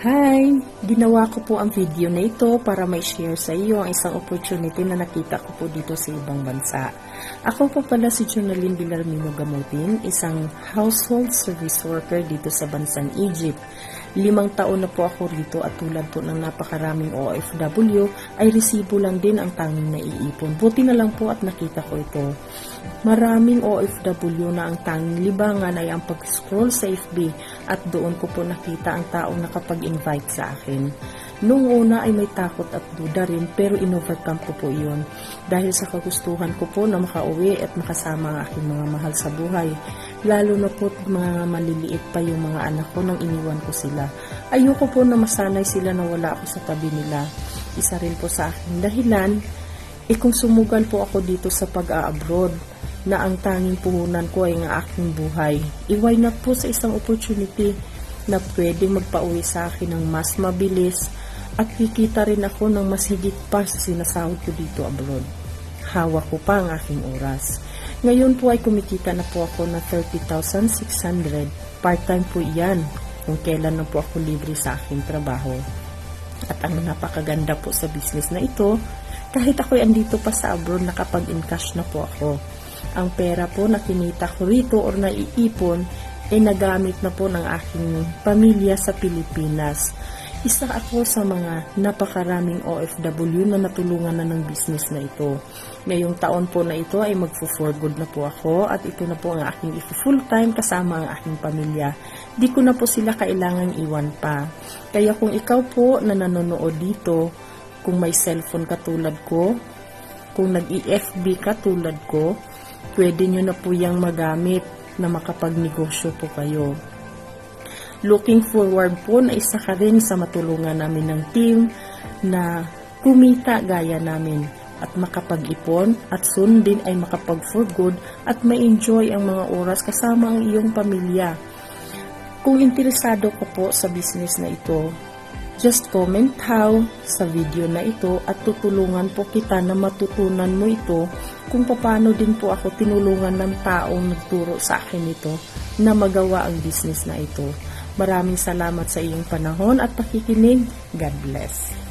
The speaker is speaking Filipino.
Hi! Ginawa ko po ang video na ito para may share sa iyo ang isang opportunity na nakita ko po dito sa ibang bansa. Ako po pala si Jonalyn Villarmino Gamutin, isang household service worker dito sa bansang Egypt. Limang taon na po ako rito at tulad po ng napakaraming OFW ay resibo lang din ang tanging naiipon. Buti na lang po at nakita ko ito. Maraming OFW na ang tanging libangan ay ang pag-scroll sa FB at doon ko po nakita ang taong nakapag-invite sa akin. Noong una ay may takot at duda rin pero in-overcome ko po iyon dahil sa kagustuhan ko po na makauwi at makasama ang aking mga mahal sa buhay. Lalo na po mga maliliit pa yung mga anak ko nang iniwan ko sila. Ayoko po na masanay sila na wala ako sa tabi nila. Isa rin po sa aking dahilan eh kung sumugal po ako dito sa pag-a-abroad na ang tanging puhunan ko ay ang aking buhay. Iway na po sa isang opportunity na pwedeng magpauwi sa akin ng mas mabilis at kikita rin ako ng mas higit pa sa sinasahod ko dito abroad. Hawak ko pa ang aking oras. Ngayon po ay kumikita na po ako na 30,600. Part-time po iyan kung kailan na po ako libre sa aking trabaho. At ang napakaganda po sa business na ito, kahit ako'y andito pa sa abroad, nakapag-encash na po ako. Ang pera po na kinita ko rito or naiipon, ay nagamit na po ng aking pamilya sa Pilipinas. Isa ako sa mga napakaraming OFW na natulungan na ng business na ito. Ngayong taon po na ito ay magfo-for good na po ako at ito na po ang aking full time kasama ang aking pamilya. Di ko na po sila kailangang iwan pa. Kaya kung ikaw po na nanonood dito, kung may cellphone katulad ko, kung nag-EFB katulad ko, pwede nyo na po yung magamit na makapagnegosyo po kayo. Looking forward po na isa ka rin sa matulungan namin ng team na kumita gaya namin at makapag-ipon at soon din ay makapag for good at ma-enjoy ang mga oras kasama ang iyong pamilya. Kung interesado ka po sa business na ito, just comment how sa video na ito at tutulungan po kita na matutunan mo ito kung paano din po ako tinulungan ng taong nagturo sa akin ito na magawa ang business na ito. Maraming salamat sa iyong panahon at pakikinig. God bless.